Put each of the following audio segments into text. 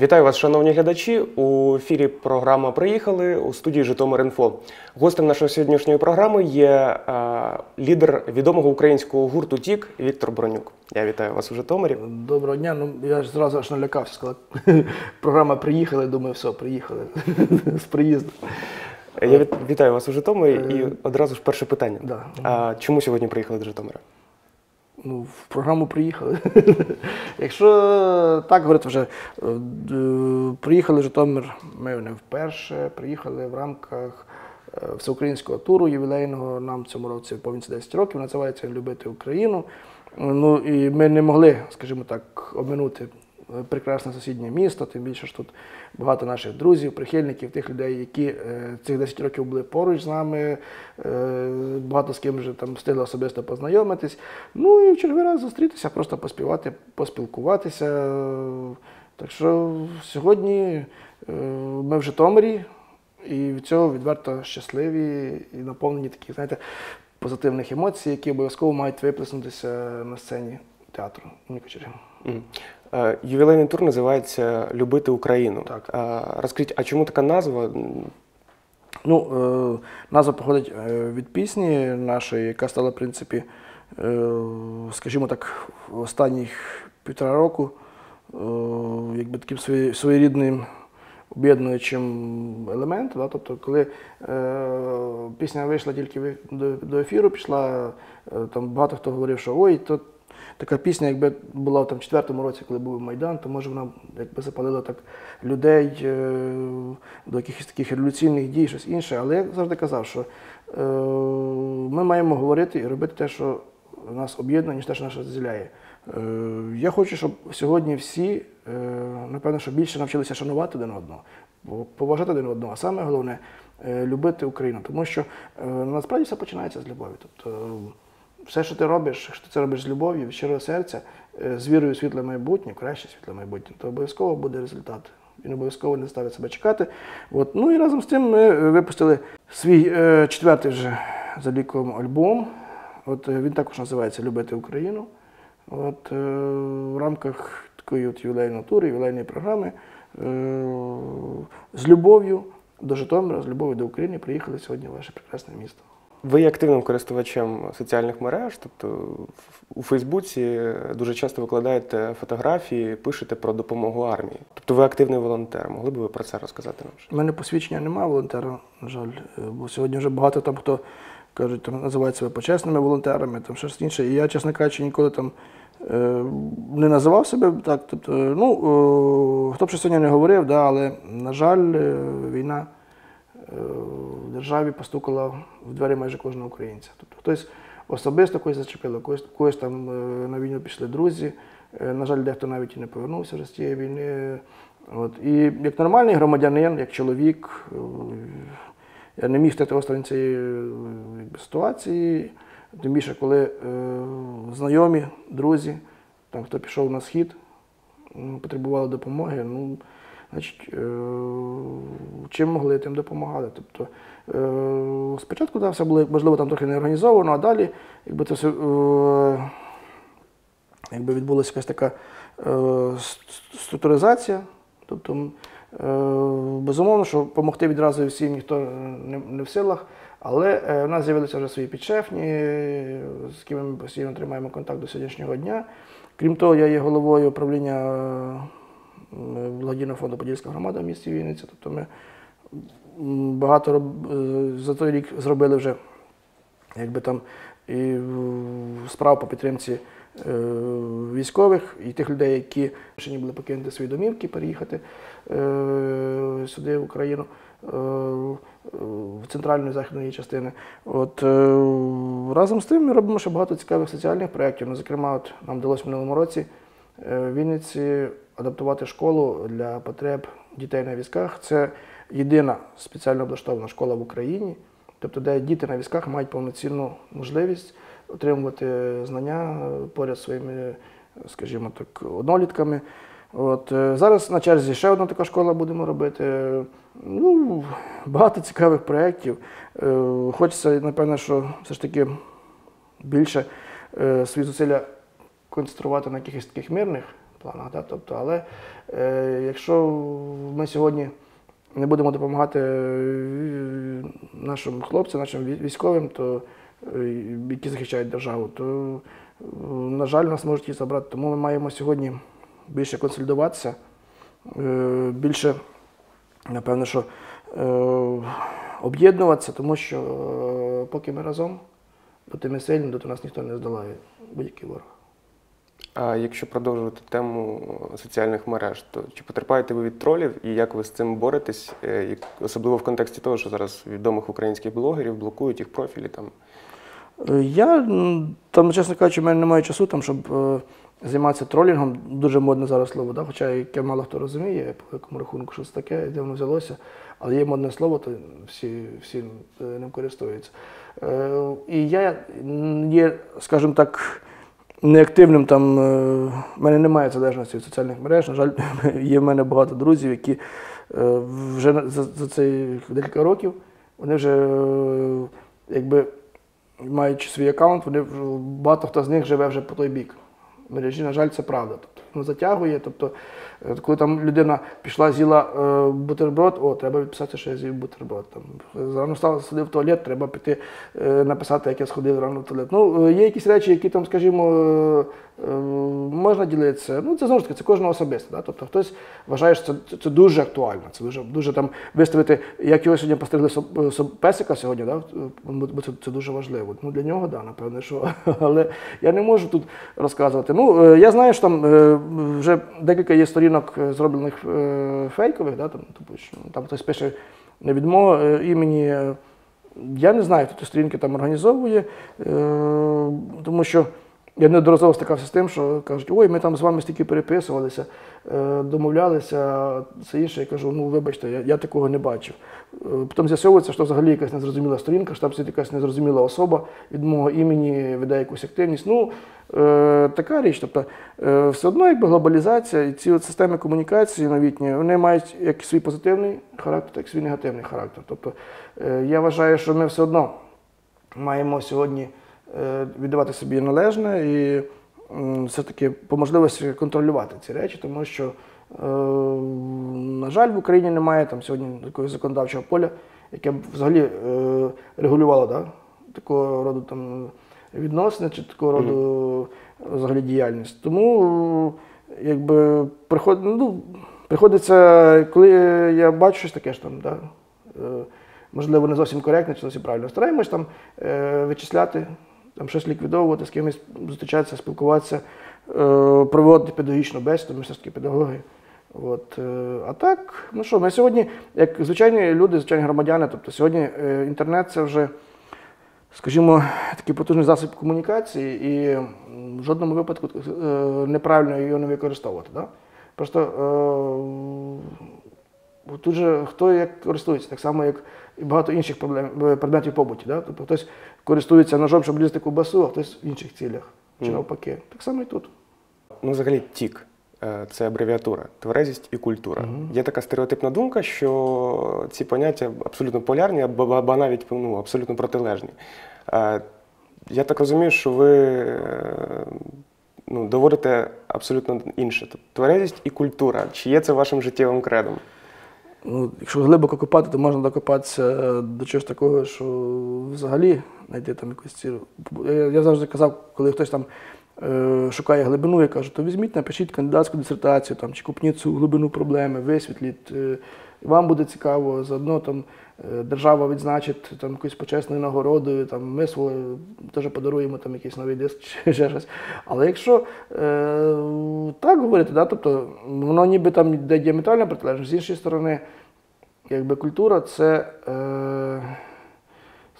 Вітаю вас, шановні глядачі. У ефірі програма Приїхали у студії Житомир.Інфо. Гостем нашої сьогоднішньої програми є е, лідер відомого українського гурту Тік Віктор Бронюк. Я вітаю вас у Житомирі. Доброго дня. Ну я ж зразу аж налякався. Сказав, програма приїхали. Думаю, все, приїхали з приїзду. Я вітаю вас у Житомирі і одразу ж перше питання. Да. А чому сьогодні приїхали до Житомира? Ну, в програму приїхали. Якщо так говорити, вже е, приїхали Житомир, ми не вперше, приїхали в рамках е, всеукраїнського туру ювілейного. Нам цьому році повністю 10 років, називається Любити Україну. Ну і ми не могли, скажімо так, обминути прекрасне сусіднє місто, тим більше ж тут багато наших друзів, прихильників, тих людей, які е, цих 10 років були поруч з нами, е, багато з ким вже там встигли особисто познайомитись. Ну і в черговий раз зустрітися, просто поспівати, поспілкуватися. Так що сьогодні е, ми в Житомирі, і від цього відверто щасливі і наповнені таких, знаєте, позитивних емоцій, які обов'язково мають виплеснутися на сцені театру. Е, Ювілейний тур називається Любити Україну. Так. Е, Розкажіть, а чому така назва? Ну, е, назва походить е, від пісні нашої, яка стала, в принципі, е, скажімо так, в останніх півтора року е, якби таким своєрідним об'єднуючим елементом. Да? Тобто, коли е, пісня вийшла тільки до, ефіру, пішла, е, там багато хто говорив, що ой, то така пісня, якби була в четвертому році, коли був Майдан, то може вона якби запалила так людей е, до якихось таких революційних дій, щось інше. Але я завжди казав, що е, ми маємо говорити і робити те, що нас об'єднує, ніж те, що нас розділяє. Е, я хочу, щоб сьогодні всі, е, напевно, що більше навчилися шанувати один одного, поважати один одного, а саме головне е, любити Україну. Тому що е, насправді все починається з любові. Тобто, все, що ти робиш, якщо це робиш з любов'ю, від щирого серця, е, з вірою у світле майбутнє, краще світле майбутнє, то обов'язково буде результат. Він обов'язково не ставить себе чекати. От. Ну і разом з тим ми випустили свій е, четвертий вже за ліком альбом. От, е, він також називається Любити Україну. От, е, в рамках такої от ювілейної тури, ювілейної програми е, з любов'ю до Житомира, з любов'ю до України приїхали сьогодні в ваше прекрасне місто. Ви є активним користувачем соціальних мереж, тобто у Фейсбуці дуже часто викладаєте фотографії, пишете про допомогу армії. Тобто ви активний волонтер. Могли б ви про це розказати нам? У мене посвідчення немає волонтера, на жаль, е, бо сьогодні вже багато там хто кажуть, там називають себе почесними волонтерами, там щось інше. І я, чесно кажучи, ніколи там е, не називав себе так. Тобто, ну, е, хто б що сьогодні не говорив, да, але, на жаль, війна в державі постукала в двері майже кожного українця. Тобто хтось особисто когось зачепило, когось, когось там е, на війну пішли друзі. Е, На жаль, дехто навіть і не повернувся з тієї війни. От. І як нормальний громадянин, як чоловік, е, я не міг стати осторонь цієї е, ситуації. Тим більше, коли е, знайомі, друзі, там, хто пішов на схід, потребували допомоги, ну, значить, е, чим могли, тим допомагали. Тобто, е, спочатку да, все було, можливо, там трохи не організовано, а далі, якби це все. Е, якби відбулася якась така структуризація. Тобто, безумовно, що допомогти відразу всім ніхто не, в силах, але в нас з'явилися вже свої підшефні, з ким ми постійно тримаємо контакт до сьогоднішнього дня. Крім того, я є головою управління благодійного фонду Подільська громада в місті Вінниця. Тобто ми багато е, за той рік зробили вже якби там і справ по підтримці е, військових і тих людей, які не були покинути свої домівки, переїхати е, сюди, в Україну, в західну її частини. От, разом з тим ми робимо ще багато цікавих соціальних проєктів. Ну, зокрема, от, нам вдалося в минулому році в Вінниці адаптувати школу для потреб дітей на візках. Це єдина спеціально облаштована школа в Україні, тобто, де діти на візках мають повноцінну можливість отримувати знання поряд своїми, скажімо так, однолітками. От, е, зараз на черзі ще одна така школа будемо робити. Ну, багато цікавих проєктів. Е, Хочеться, напевно, що все ж таки більше е, свої зусилля концентрувати на якихось таких мирних планах. Да? Тобто, але е, якщо ми сьогодні не будемо допомагати е, нашим хлопцям, нашим військовим, то, е, які захищають державу, то, е, на жаль, нас можуть їх забрати. Тому ми маємо сьогодні більше консолідуватися, більше, напевно, що об'єднуватися, тому що поки ми разом, доти ми сильні, доти нас ніхто не здолає, будь-який ворог. А якщо продовжувати тему соціальних мереж, то чи потерпаєте ви від тролів і як ви з цим боретесь, Е, особливо в контексті того, що зараз відомих українських блогерів блокують їх профілі там. Е, Я там, чесно кажучи, в мене немає часу, там, щоб е, займатися тролінгом. Дуже модне зараз слово, да? хоча яке мало хто розуміє, по якому рахунку, що це таке, де воно взялося. Але є модне слово, то всі, всі е, ним користуються. Е, І я є, скажімо так, неактивним там. е, В мене немає залежності від соціальних мереж. На жаль, є в мене багато друзів, які е, вже за, за цей декілька років вони вже е, якби маючи свій аккаунт, вони багато хто з них живе вже по той бік. Мережі, на жаль, це правда. Воно затягує. Тобто, е, коли там людина пішла, з'їла е, бутерброд, о, треба відписати, що я з'їв бутерброд. Там, рано став, сходив в туалет, треба піти е, написати, як я сходив рано в туалет. Ну, е, є якісь речі, які там, скажімо, е, е, можна ділитися. Ну, це знову ж таки, це кожного особисто. Да? Тобто хтось вважає, що це, це, дуже актуально. Це дуже, дуже там виставити, як його сьогодні постригли песика сьогодні, да? бо це, це дуже важливо. Ну, для нього, да, напевне, що. Але я не можу тут розказувати. Ну, я знаю, що там вже декілька є сторінок е, зроблених е, фейкових, да? там, тобто, там хтось пише не від е, імені. Я не знаю, хто ці сторінки там організовує, тому що я неодноразово стикався з тим, що кажуть, ой, ми там з вами стільки переписувалися, е, домовлялися, це інше. Я кажу, ну вибачте, я, я такого не бачив. Е, Потім з'ясовується, що взагалі якась незрозуміла сторінка, що там сидить якась незрозуміла особа від мого імені веде якусь активність. Ну, е, така річ. Тобто, е, все одно якби глобалізація і ці от системи комунікації новітні, вони мають як свій позитивний характер, так і свій негативний характер. Тобто, е, я вважаю, що ми все одно маємо сьогодні віддавати собі належне і все-таки по можливості контролювати ці речі, тому що, е, на жаль, в Україні немає там сьогодні такого законодавчого поля, яке б взагалі е, регулювало да, такого роду там відносини чи такого роду взагалі діяльність. Тому е, якби приход, ну, приходиться, коли я бачу щось таке ж там, да, е, можливо, не зовсім коректно чи зовсім правильно. Стараємось там е, вичисляти, там щось ліквідовувати, з кимось зустрічатися, спілкуватися, е, проводити педагогічну бесіду, ми педагоги. От, е, а так, ну що, ми сьогодні, як звичайні люди, звичайні громадяни, тобто сьогодні е, інтернет це вже, скажімо, такий потужний засіб комунікації, і в жодному випадку неправильно його не використовувати. Да? Просто тут же хто як користується, так само, як і багато інших проблем, е, предметів побуті. Да? Тобто хтось користується ножом, щоб різати ковбасу, а хтось в інших цілях. Чи Мгм. навпаки. Так само і тут. Ну, взагалі, тік е, це абревіатура, тверезість і культура. Є така стереотипна думка, що ці поняття абсолютно полярні, або навіть ну, абсолютно протилежні. Е, Я так розумію, що ви ну, доводите абсолютно інше. Тобто тверезість і культура. Чи є це вашим життєвим кредом? Ну, якщо глибоко копати, то можна докопатися до чогось такого, що взагалі знайти там якусь ціль. Я, завжди казав, коли хтось там шукає глибину, я кажу, то візьміть, напишіть кандидатську дисертацію там, чи купніть цю глибину проблеми, висвітліть. Е, вам буде цікаво, заодно там е, держава відзначить там якоюсь почесною нагородою, там ми своє теж подаруємо там якийсь новий диск чи ще щось. Але якщо е, так говорити, да, тобто воно ніби там йде діаметрально протилежно, з іншої сторони, якби культура це, е,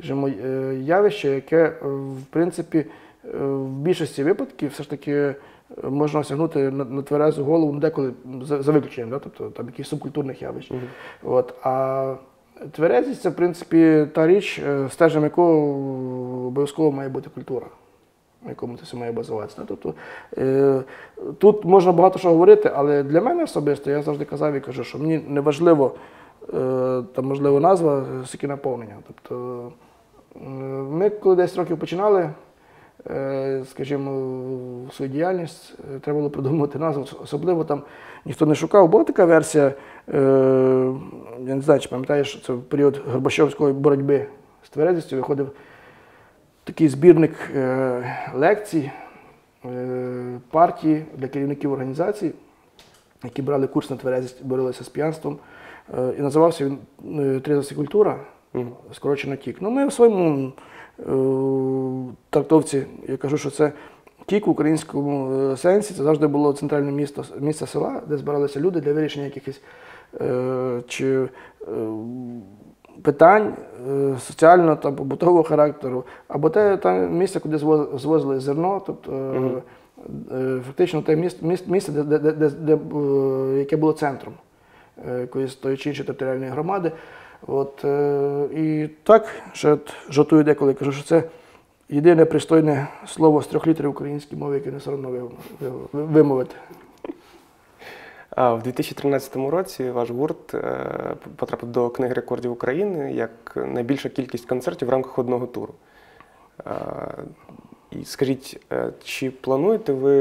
скажімо, е, явище, яке, е, в принципі, е, в більшості випадків все ж таки можна осягнути на, на тверезу голову ну, деколи за, за виключенням, да? тобто там якихось субкультурних явищ. От, а тверезість це, в принципі, та річ, стежем якого обов'язково має бути культура. На якому це все має базуватися. Тобто, е, тут можна багато що говорити, але для мене особисто я завжди казав і кажу, що мені не важливо е, там, можливо, назва, скільки наповнення. Тобто, ми коли 10 років починали, е, скажімо, свою діяльність, е, треба було придумати назву. Особливо там ніхто не шукав. Була така версія, е, я не знаю, чи пам'ятаєш, це в період Горбачовської боротьби з тверезістю виходив такий збірник е, лекцій е, партії для керівників організацій, які брали курс на тверезість, боролися з п'янством. Е, і називався він е, культура, скорочено тік. Ну, ми в своєму е, трактовці, я кажу, що це тік в українському е, сенсі, це завжди було центральне місто, місце села, де збиралися люди для вирішення якихось е, чи е, питань е, соціального та побутового характеру, або те та місце, куди звозили зерно, тобто е, фактично те місце, місце де, де, де, де, де, е, яке було центром е, якоїсь тої чи іншої територіальної громади. От, е, і так, ще жартую деколи, кажу, що це єдине пристойне слово з трьох літерів української мови, яке не вим- вим- вимовити. А в 2013 році ваш гурт е, потрапив до книги рекордів України як найбільша кількість концертів в рамках одного туру. Е, І скажіть, чи плануєте ви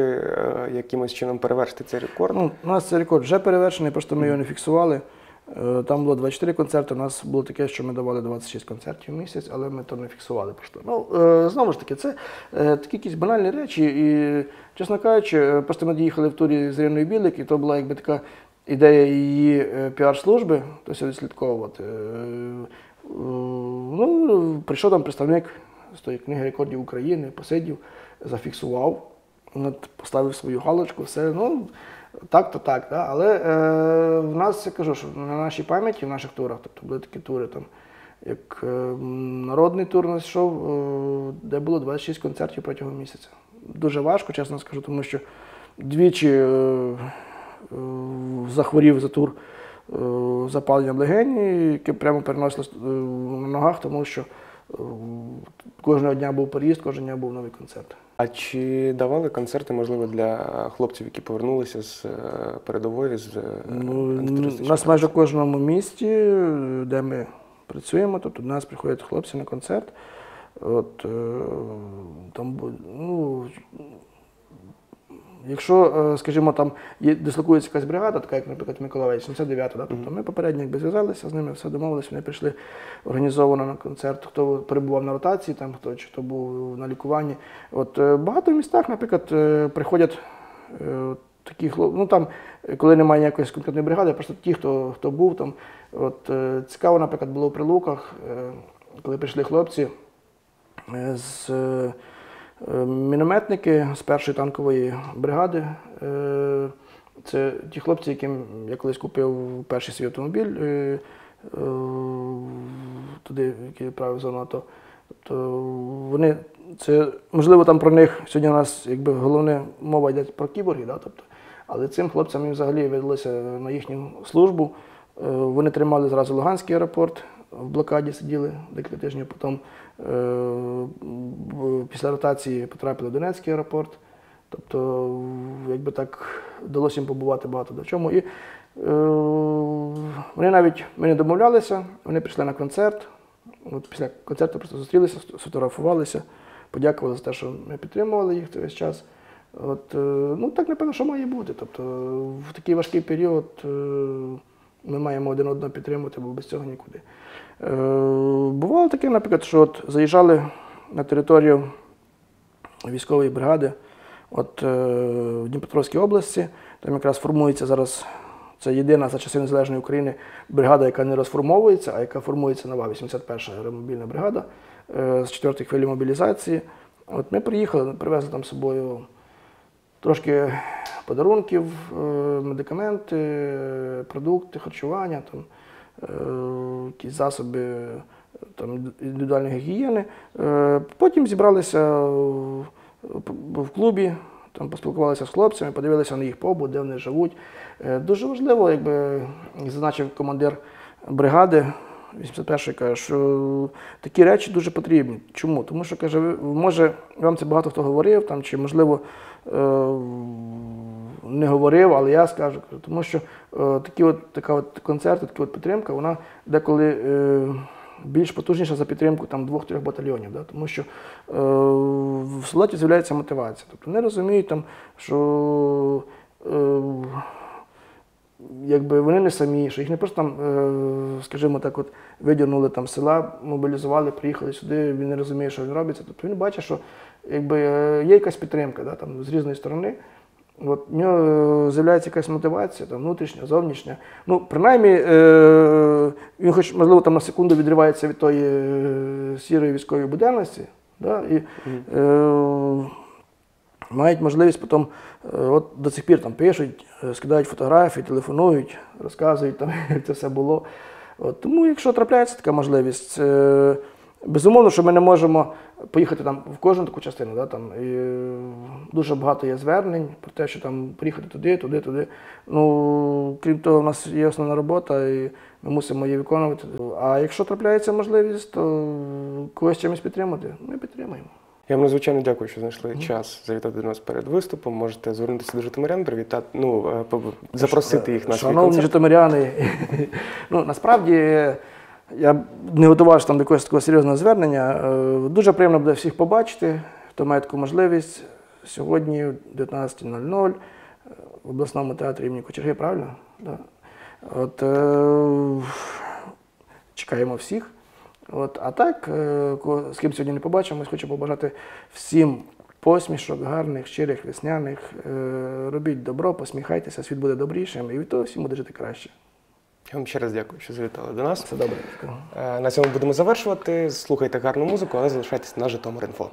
якимось чином перевершити цей рекорд? Ну, у нас цей рекорд вже перевершений, просто ми його не фіксували. Е, Там було 24 концерти, у нас було таке, що ми давали 26 концертів в місяць, але ми то не фіксували. Просто. Ну, е, знову ж таки, це е, такі якісь банальні речі. І, чесно кажучи, просто ми доїхали в турі з Іриною Білик, і то була якби така ідея її піар-служби, тобто відслідковувати. Ну, прийшов там представник з тої книги рекордів України, посидів, зафіксував, поставив свою галочку, все. Ну, так, то так. Да? Але е, в нас я кажу, що на нашій пам'яті, в наших турах, тобто були такі тури, там, як е, народний тур у нас йшов, е, де було 26 концертів протягом місяця. Дуже важко, чесно скажу, тому що двічі е, е, захворів за тур е, запаленням легені, яке прямо переносилось е, на ногах, тому що кожного дня був переїзд, кожного дня був новий концерт. А чи давали концерти, можливо, для хлопців, які повернулися з е, передової з е, Ну, у нас майже в кожному місті, е, де ми працюємо, тобто до нас приходять хлопці на концерт. От, е, там, ну, якщо, е, скажімо, там є, дислокується якась бригада, така як, наприклад, Миколаїв, 79 да, тобто ми попередньо якби зв'язалися з ними, все домовилися, вони прийшли організовано на концерт, хто перебував на ротації, там, хто чи хто був на лікуванні. От, е, багато в містах, наприклад, е, приходять такі хлопці, ну там, коли немає ніякої конкретної бригади, просто ті, хто, хто був там. От, цікаво, наприклад, було в Прилуках, коли прийшли хлопці з мінометники з першої танкової бригади. Е, Це ті хлопці, яким я колись купив перший свій автомобіль е, е, туди, який відправив в зону АТО. Тобто вони, це, можливо, там про них сьогодні у нас якби головне мова йде про кіборги, да, тобто, але цим хлопцям їм взагалі видалося на їхню службу. Е, Вони тримали зразу Луганський аеропорт, в блокаді сиділи декілька тижнів, потім е, після ротації потрапили в Донецький аеропорт. Тобто, якби так вдалося їм побувати багато до чому. І е, вони навіть ми не домовлялися, вони прийшли на концерт. От після концерту просто зустрілися, сфотографувалися, подякували за те, що ми підтримували їх весь час. От, е, ну так, напевно, що має бути. Тобто, в такий важкий період е, ми маємо один одного підтримувати, бо без цього нікуди. Е, Бувало таке, наприклад, що от заїжджали на територію військової бригади от, е, в Дніпропетровській області. Там якраз формується зараз, це єдина за часи Незалежної України бригада, яка не розформовується, а яка формується нова 81-ша аеромобільна бригада е, з 4-ї хвилі мобілізації. От ми приїхали, привезли там з собою трошки подарунків, е, медикаменти, продукти, харчування, там, е, якісь засоби там, індивідуальної гігієни. Е, Потім зібралися в клубі, там поспілкувалися з хлопцями, подивилися на їх побут, де вони живуть. Дуже важливо, якби зазначив командир бригади 81-ї, каже, що такі речі дуже потрібні. Чому? Тому що каже, може, вам це багато хто говорив, там, чи можливо е, не говорив, але я скажу, тому що е, такі от, така от концерти, така от підтримка, вона деколи е, більш потужніша за підтримку там двох-трьох батальйонів. Да? Тому що в солдаті з'являється мотивація. Тобто вони розуміють, там, що якби вони не самі, що їх не просто там, е, скажімо так, от видірнули там з села, мобілізували, приїхали сюди, він не розуміє, що він робиться. Тобто він бачить, що якби, е, є якась підтримка да, там, з різної сторони. От, в нього е, з'являється якась мотивація, там, внутрішня, зовнішня. Ну, принаймні, е, він хоч, можливо, там на секунду відривається від тої сірої військової буденності, да, і е, мають можливість потім, е, от до цих пір там пишуть, е, скидають фотографії, телефонують, розказують, там, як це все було. От, тому, якщо трапляється така можливість, е, безумовно, що ми не можемо поїхати там в кожну таку частину. Да, там, і, дуже багато є звернень про те, що там приїхати туди, туди, туди. Ну, крім того, у нас є основна робота, і ми мусимо її виконувати. А якщо трапляється можливість, то когось чимось підтримати, ми підтримуємо. Я вам надзвичайно дякую, що знайшли час завітати до нас перед виступом. Можете звернутися до житомирян, привітати, ну, е, запросити їх на свій Шановні концерт. житомиряни, ну насправді я не готувався там до якогось такого серйозного звернення. Е, Дуже приємно буде всіх побачити, хто має таку можливість. Сьогодні в 19.00 е, в обласному театрі імені Кочерги, правильно? Да. От, е, чекаємо всіх. От, а так, е, з ким сьогодні не побачимось, хочу побажати всім посмішок, гарних, щирих, весняних. Е, Робіть добро, посміхайтеся, світ буде добрішим, і від того всім буде жити краще. Я вам ще раз дякую, що завітали до нас. Все добре. Е, На цьому будемо завершувати. Слухайте гарну музику, але залишайтесь на Житомир.Інфо.